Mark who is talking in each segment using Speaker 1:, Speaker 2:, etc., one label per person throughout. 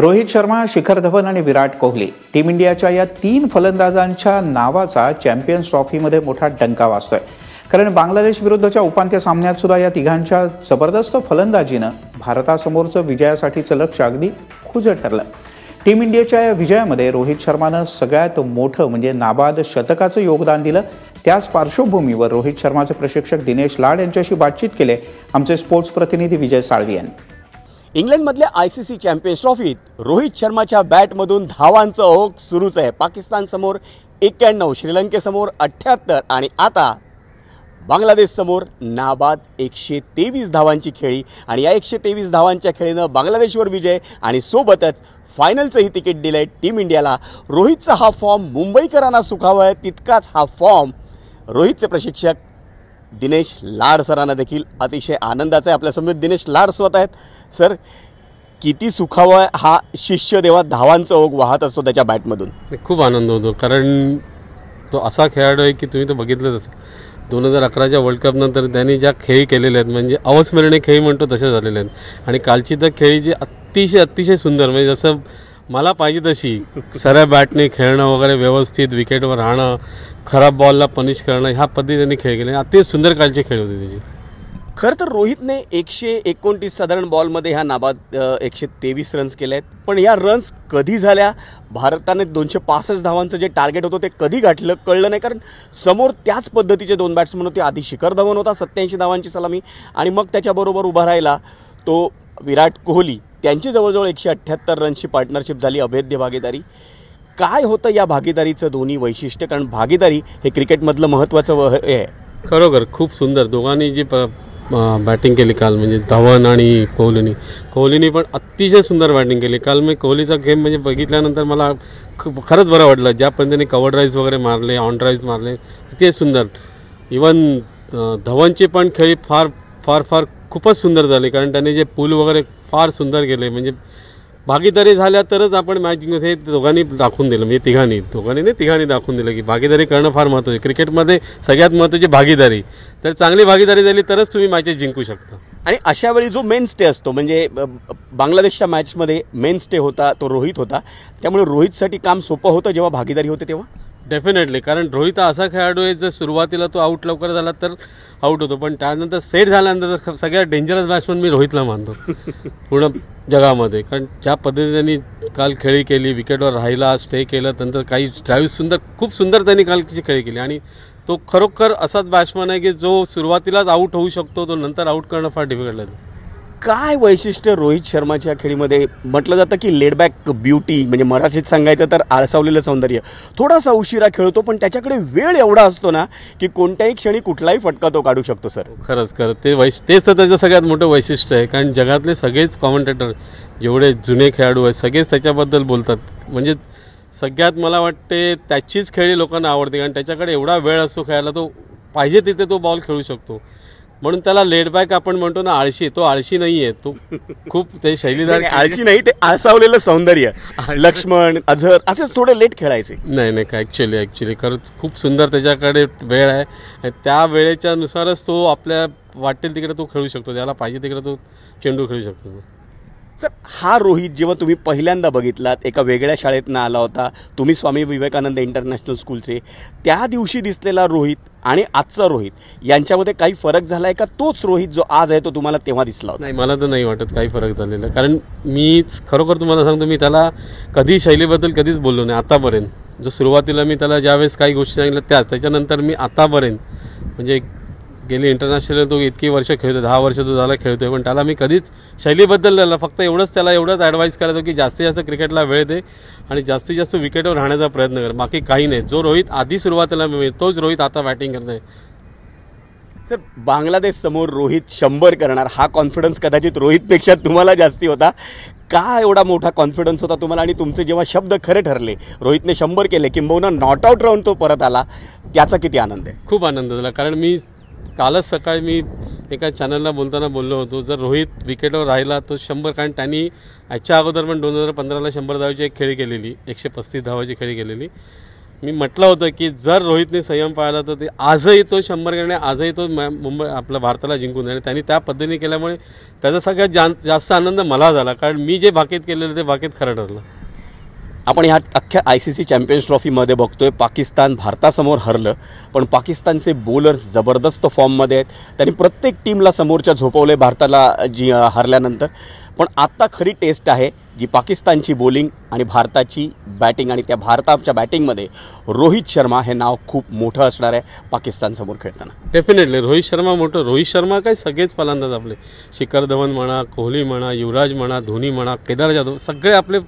Speaker 1: रोहित शर्मा शिखर धवन आणि विराट कोहली. टीम इंडियाच्या या तीन फलंदाजांच्या नावाचा चॅम्पियन्स ट्रॉफीमध्ये मोठा डंका वाचतोय कारण बांगलादेश विरुद्धच्या उपांत्य सामन्यात सुद्धा या तिघांच्या जबरदस्त फलंदाजीनं भारतासमोरचं विजयासाठीचं लक्ष अगदी खुजं ठरलं. टीम इंडियाच्या या विजयामध्ये रोहित शर्मानं सगळ्यात मोठं म्हणजे नाबाद शतकाचं योगदान दिलं. त्याच पार्श्वभूमीवर रोहित शर्माचे प्रशिक्षक दिनेश लाड यांच्याशी बातचीत केले आमचे स्पोर्ट्स प्रतिनिधी विजय साळवी यांनी.
Speaker 2: इंग्लंडमधल्या आय सी सी चॅम्पियन्स ट्रॉफीत रोहित शर्माच्या बॅटमधून धावांचं ओघ सुरूच आहे. पाकिस्तानसमोर एक्क्याण्णव श्रीलंकेसमोर अठ्ठ्याहत्तर आणि आता बांगलादेशसमोर नाबाद एकशे तेवीस धावांची खेळी आणि या एकशे तेवीस धावांच्या खेळीनं बांगलादेशवर विजय आणि सोबतच फायनलचंही तिकीट दिलं आहे टीम इंडियाला. रोहितचा हा फॉर्म मुंबईकरांना सुखावा आहे तितकाच हा फॉर्म रोहितचे प्रशिक्षक दिनेश लाड सरांना देखील अतिशय आनंदाचा आहे. आपल्यासमोर दिनेश लाड स्वत आहेत. सर किती सुखावा हा शिष्य देवा धावांचं ओघ वाहत असतो त्याच्या बॅटमधून?
Speaker 3: खूप आनंद होतो कारण तो असा खेळाडू आहे की तुम्ही तो बघितलंच असेल. दोन हजार अकराच्या वर्ल्ड कपनंतर त्यांनी ज्या खेळी केलेल्या आहेत म्हणजे अवस्मरणीय खेळी म्हणतो तशा झालेले आहेत. आणि कालची तर खेळी जी अतिशय अतिशय सुंदर म्हणजे जसं मला पाहिजे तशी. सऱ्या बॅटने खेळणं वगैरे व्यवस्थित विकेटवर राहणं खराब बॉलला पनिश करणं ह्या पद्धतीने खेळ केले. अतिशय सुंदर कालचे खेळ होते त्याचे.
Speaker 2: खरं तर रोहितने एकशे एकोणतीस साधारण बॉलमध्ये ह्या नाबाद एकशे तेवीस रन्स केले आहेत. पण या रन्स कधी झाल्या? भारताने दोनशे पासष्ट धावांचं जे टार्गेट होतं ते कधी गाठलं कळलं नाही. कारण समोर त्याच पद्धतीचे दोन बॅट्समन होते. आधी शिखर धवन होता सत्याऐंशी धावांची सलामी. आणि मग त्याच्याबरोबर उभा राहिला तो विराट कोहली. त्यांची जवळजवळ एकशे अठ्ठ्याहत्तर रनची पार्टनरशिप झाली अभेद्य भागीदारी. काय होतं या भागीदारीचं दोन्ही वैशिष्ट्य? कारण भागीदारी हे क्रिकेटमधलं महत्त्वाचं व हे आहे.
Speaker 3: खरोखर खूप सुंदर. दोघांनी जी प बॅटिंग केली काल म्हणजे धवन आणि कोहलीनी कोहलीनी पण अतिशय सुंदर बॅटिंग केली. काल मी कोहलीचा गेम म्हणजे बघितल्यानंतर मला ख- खरंच बरं वाटलं. ज्या पद्धतीने कवर ड्राईव्स वगैरे मारले ऑन ड्राईव्स मारले अतिशय सुंदर. इवन धवनची पण खेळी फार फार फार खूपच सुंदर झाले कारण त्याने जे पूल वगैरे फार सुंदर केले. म्हणजे भागीदारी झाल्या तरच आपण मॅच जिंकू हे दोघांनी दाखवून दिलं म्हणजे तिघांनी. दोघांनी नाही तिघांनी दाखवून दिलं की भागीदारी करणं फार महत्त्वाचं आहे. क्रिकेटमध्ये सगळ्यात महत्त्वाची भागीदारी. तर चांगली भागीदारी झाली तरच तुम्ही मॅचेस जिंकू शकता.
Speaker 2: आणि अशा वेळी जो मेन स्टे असतो म्हणजे बांगलादेशच्या मॅचमध्ये मेन स्टे होता तो रोहित होता. त्यामुळे रोहितसाठी काम सोपं होतं जेव्हा भागीदारी होते तेव्हा?
Speaker 3: डेफिनेटली कारण रोहित हा असा खेळाडू आहे जर सुरुवातीला तो आऊट लवकर झाला तर आऊट होतो. पण त्यानंतर सेट झाल्यानंतर तर सगळ्यात डेंजरस बॅट्समन मी रोहितला मानतो. पूर्ण जगामध्ये. कारण ज्या पद्धतीने त्यांनी काल खेळी केली विकेटवर राहिला स्टे केलं नंतर काही ड्राईव्ह सुंदर खूप सुंदर त्यांनी कालची खेळी केली. आणि तो खरोखर असाच बॅट्समन आहे की जो सुरुवातीलाच आऊट होऊ शकतो तो नंतर आऊट करणं फार डिफिकल्ट आहे.
Speaker 2: काय वैशिष्ट्य रोहित शर्माच्या खेळीमध्ये? म्हटलं जातं की लेडबॅक ब्युटी म्हणजे मराठीत सांगायचं तर आळसावलेलं सौंदर्य. थोडासा उशिरा खेळतो पण त्याच्याकडे वेळ एवढा असतो ना की कोणत्याही क्षणी कुठलाही फटका तो काढू शकतो सर.
Speaker 3: खरंच खरं ते वैश तेच तर त्याचं सगळ्यात मोठं वैशिष्ट्य आहे कारण जगातले सगळेच कॉमेंटेटर जेवढे जुने खेळाडू आहेत सगळेच त्याच्याबद्दल बोलतात. म्हणजे सगळ्यात मला वाटते त्याचीच खेळी लोकांना आवडते कारण त्याच्याकडे एवढा वेळ असतो खेळायला तो पाहिजे तिथे तो बॉल खेळू शकतो. म्हणून त्याला लेडबॅक आपण म्हणतो ना आळशी. तो आळशी नाही आहे तो खूप ते शैलीदार
Speaker 2: आळशी नाही ते आळसावलेलं सौंदर्य. लक्ष्मण अझर असेच थोडे लेट खेळायचे
Speaker 3: नाही नाही काय ॲक्च्युली ॲक्च्युली खरंच खूप सुंदर त्याच्याकडे वेळ आहे. त्या वेळेच्या नुसारच तो आपल्या वाटेल तिकडे तो खेळू शकतो. ज्याला पाहिजे तिकडे तो चेंडू खेळू शकतो.
Speaker 2: सर हा रोहित जेव्हा तुम्ही पहिल्यांदा बघितलात एका वेगळ्या शाळेतनं आला होता तुम्ही स्वामी विवेकानंद इंटरनॅशनल स्कूलचे त्या दिवशी दिसलेला रोहित आणि आजचा रोहित यांच्यामध्ये काही फरक झाला आहे का? तोच रोहित जो आज आहे तो तुम्हाला तेव्हा दिसला होता.
Speaker 3: नाही मला तर नाही वाटत काही फरक झालेला. कारण मी खरोखर तुम्हाला सांगतो मी त्याला कधी शैलीबद्दल कधीच बोललो नाही आतापर्यंत. जो सुरुवातीला मी त्याला ज्यावेळेस काही गोष्टी सांगितल्या त्याच त्याच्यानंतर मी आतापर्यंत म्हणजे गेली इंटरनॅशनल तो इतकी वर्ष खेळतो दहा वर्ष तो झाला खेळतोय पण त्याला मी कधीच शैलीबद्दल त्याला फक्त एवढंच त्याला एवढंच ॲडवाईस करायचो की जास्तीत जास्त क्रिकेटला वेळ दे आणि जास्तीत जास्त विकेटवर राहण्याचा प्रयत्न कर बाकी काही नाही. जो रोहित आधी सुरुवातीला मिळेल तोच रोहित आता बॅटिंग करतोय.
Speaker 2: सर बांगलादेश समोर रोहित शंभर करणार हा कॉन्फिडन्स कदाचित रोहितपेक्षा तुम्हाला जास्ती होता. का एवढा मोठा कॉन्फिडन्स होता तुम्हाला? आणि तुमचे जेव्हा शब्द खरे ठरले रोहितने शंभर केले किंबहुना नॉट आऊट राहून तो परत आला त्याचा किती आनंद आहे?
Speaker 3: खूप आनंद झाला कारण मी कालच सकाळी मी एका चॅनलला बोलताना बोललो होतो जर रोहित विकेटवर राहिला तो शंभर कारण त्यांनी याच्या अगोदर पण दोन हजार पंधराला शंभर धावाची एक खेळी केलेली एकशे पस्तीस धावाची खेळी केलेली. मी म्हटलं होतं की जर रोहितने संयम पाळला तर ते आजही तो शंभर करणे आजही तो मुंबई आपल्या भारताला जिंकून आणि त्यांनी त्या पद्धतीने केल्यामुळे त्याचा सगळ्यात जा जास्त आनंद मला झाला कारण मी जे बाकीत केलेलं ते बाकीत खरं ठरलं.
Speaker 2: आपण ह्या अख्ख्या आय सी सी चॅम्पियन्स ट्रॉफीमध्ये बघतो आहे पाकिस्तान भारतासमोर हरलं पण पाकिस्तानचे बॉलर्स जबरदस्त फॉर्ममध्ये आहेत. त्यांनी प्रत्येक टीमला समोरच्या झोपवले भारताला जी हरल्यानंतर. पण आत्ता खरी टेस्ट आहे जी पाकिस्तानची बॉलिंग आणि भारताची बॅटिंग आणि त्या भारताच्या बॅटिंगमध्ये रोहित शर्मा हे नाव खूप मोठं असणार आहे पाकिस्तानसमोर खेळताना.
Speaker 3: डेफिनेटली रोहित शर्मा मोठं. रोहित शर्मा काय सगळेच फलंदाज आपले. शिखर धवन म्हणा कोहली म्हणा युवराज म्हणा धोनी म्हणा केदार जाधव सगळे आपले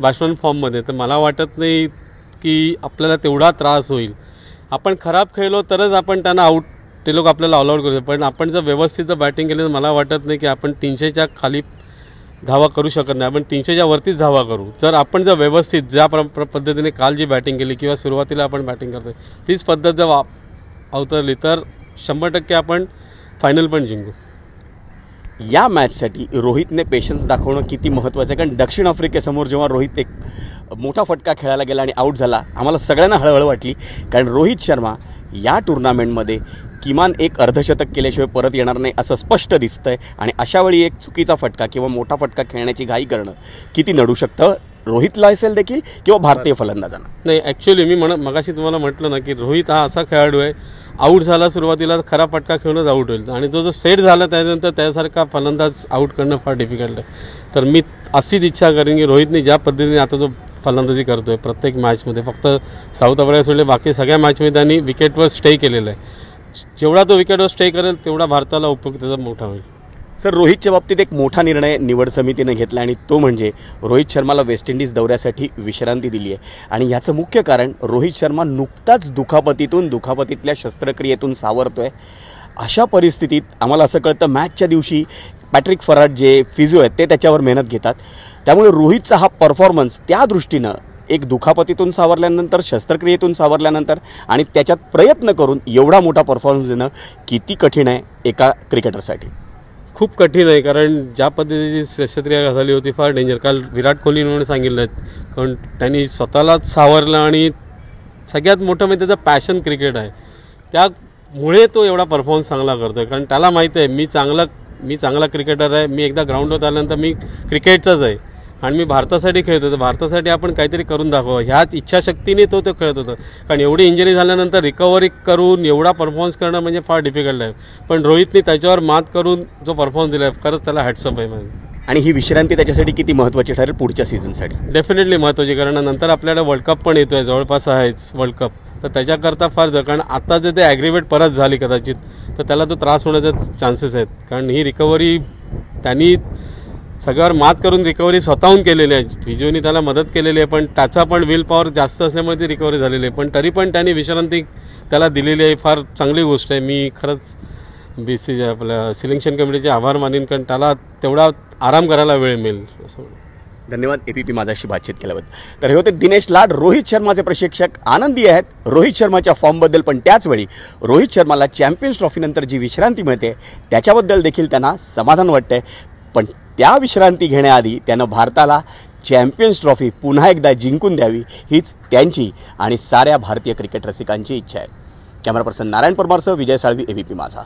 Speaker 3: बॅट्समॅन फॉर्ममध्ये तर मला वाटत नाही की आपल्याला तेवढा त्रास होईल. आपण खराब खेळलो तरच आपण त्यांना आऊट ते लोक आपल्याला ऑलआउट करतो करू पण आपण जर व्यवस्थित जर बॅटिंग केली तर मला वाटत नाही की आपण तीनशेच्या खाली धावा करू शकत नाही. आपण तीनशेच्या वरतीच धावा करू. जर आपण जर व्यवस्थित ज्या प्र पद्धतीने काल जी बॅटिंग केली किंवा सुरुवातीला आपण बॅटिंग करतोय तीच पद्धत जर वा अवतरली तर शंभर टक्के आपण फायनल पण जिंकू.
Speaker 2: या मॅचसाठी रोहितने पेशन्स दाखवणं किती महत्त्वाचं आहे? कारण दक्षिण आफ्रिकेसमोर जेव्हा रोहित एक मोठा फटका खेळायला गेला आणि आऊट झाला आम्हाला सगळ्यांना हळहळ वाटली. कारण रोहित शर्मा या टुर्नामेंटमध्ये किमान एक अर्धशतक केल्याशिवाय परत येणार नाही असं स्पष्ट दिसतं आहे आणि अशावेळी एक चुकीचा फटका किंवा मोठा फटका खेळण्याची घाई करणं किती नडू शकतं? रोहितला असेल देखील किंवा भारतीय फलंदाजांना?
Speaker 3: नाही ॲक्च्युली मी म्हण मगाशी तुम्हाला म्हटलं ना की रोहित हा असा खेळाडू आहे आऊट झाला सुरुवातीला खरा पटका खेळूनच आऊट होईल. आणि जो जो सेट झाला त्यानंतर त्यासारखा फलंदाज आऊट करणं फार डिफिकल्ट आहे. तर मी अशीच इच्छा करेन की रोहितने ज्या पद्धतीने आता जो फलंदाजी करतोय प्रत्येक मॅचमध्ये फक्त साऊथ आफ्रिका सोडले बाकी सगळ्या मॅचमध्ये त्यांनी विकेटवर स्टे केलेलं आहे. जेवढा तो विकेटवर स्टे करेल तेवढा भारताला उपयोग त्याचा मोठा होईल.
Speaker 2: सर रोहितच्या बाबतीत एक मोठा निर्णय निवड समितीने घेतला आणि तो म्हणजे रोहित शर्माला वेस्ट इंडिज दौऱ्यासाठी विश्रांती दिली आहे. आणि याचं मुख्य कारण रोहित शर्मा नुकताच दुखापतीतून दुखापतीतल्या शस्त्रक्रियेतून सावरतोय. अशा परिस्थितीत आम्हाला असं कळतं मॅचच्या दिवशी पॅट्रिक फराट जे फिजिओ आहेत ते त्याच्यावर मेहनत घेतात. त्यामुळे रोहितचा हा परफॉर्मन्स त्या दृष्टीनं एक दुखापतीतून सावरल्यानंतर शस्त्रक्रियेतून सावरल्यानंतर आणि त्याच्यात प्रयत्न करून एवढा मोठा परफॉर्मन्स देणं किती कठीण आहे एका क्रिकेटरसाठी
Speaker 3: खूप कठीण आहे कारण ज्या पद्धतीची शस्त्रक्रिया झाली होती फार डेंजर काल विराट कोहली म्हणून सांगितलं कारण त्यांनी स्वतःलाच सावरलं आणि सगळ्यात मोठं म्हणजे त्याचं पॅशन क्रिकेट आहे. त्यामुळे तो एवढा परफॉर्मन्स चांगला करतो आहे कारण त्याला माहिती आहे मी चांगला मी चांगला क्रिकेटर आहे मी एकदा ग्राउंडवर आल्यानंतर मी क्रिकेटचाच आहे. आणि मी भारतासाठी खेळत होतो. भारतासाठी आपण काहीतरी करून दाखवावं ह्याच इच्छाशक्तीने तो तो खेळत होता. कारण एवढी इंजरी झाल्यानंतर रिकव्हरी करून एवढा परफॉर्मन्स करणं म्हणजे फार डिफिकल्ट आहे पण रोहितने त्याच्यावर मात करून जो परफॉर्मन्स दिला आहे खरंच त्याला हॅट्सअप आहे माझं.
Speaker 2: आणि ही विश्रांती त्याच्यासाठी किती महत्त्वाची ठरेल पुढच्या सीझनसाठी
Speaker 3: डेफिनेटली महत्त्वाची कारण नंतर आपल्याला वर्ल्ड कप पण येतो आहे जवळपास आहेच वर्ल्ड कप तर त्याच्याकरता फार ज कारण आता जर ते ॲग्रिवेट परत झाली कदाचित तर त्याला तो त्रास होण्याचे चान्सेस आहेत. कारण ही रिकव्हरी त्यांनी सगळ्यावर मात करून रिकव्हरी स्वतःहून केलेली आहे. फिजिओनी त्याला मदत केलेली आहे पण त्याचा पण विल पॉवर जास्त असल्यामुळे ती रिकव्हरी झालेली आहे. पण तरी पण त्यांनी विश्रांती त्याला दिलेली आहे. फार चांगली गोष्ट आहे. मी खरंच बी सी आपल्या सिलेक्शन कमिटीचे आभार मानेन कारण त्याला तेवढा आराम करायला वेळ मिळेल. असं
Speaker 2: धन्यवाद ए पी पी माझ्याशी बातचीत केल्याबद्दल. तर हे होते दिनेश लाड रोहित शर्माचे प्रशिक्षक. आनंदी आहेत. रोहित शर्माच्या फॉर्मबद्दल पण त्याचवेळी रोहित शर्माला चॅम्पियन्स ट्रॉफीनंतर जी विश्रांती मिळते त्याच्याबद्दल देखील त्यांना समाधान वाटतंय. पण त्या विश्रांती घेण्याआधी त्यानं भारताला चॅम्पियन्स ट्रॉफी पुन्हा एकदा जिंकून द्यावी हीच त्यांची आणि साऱ्या भारतीय क्रिकेट रसिकांची इच्छा आहे. कॅमेरा पर्सन नारायण परमारसह विजय साळवी एबीपी माझा.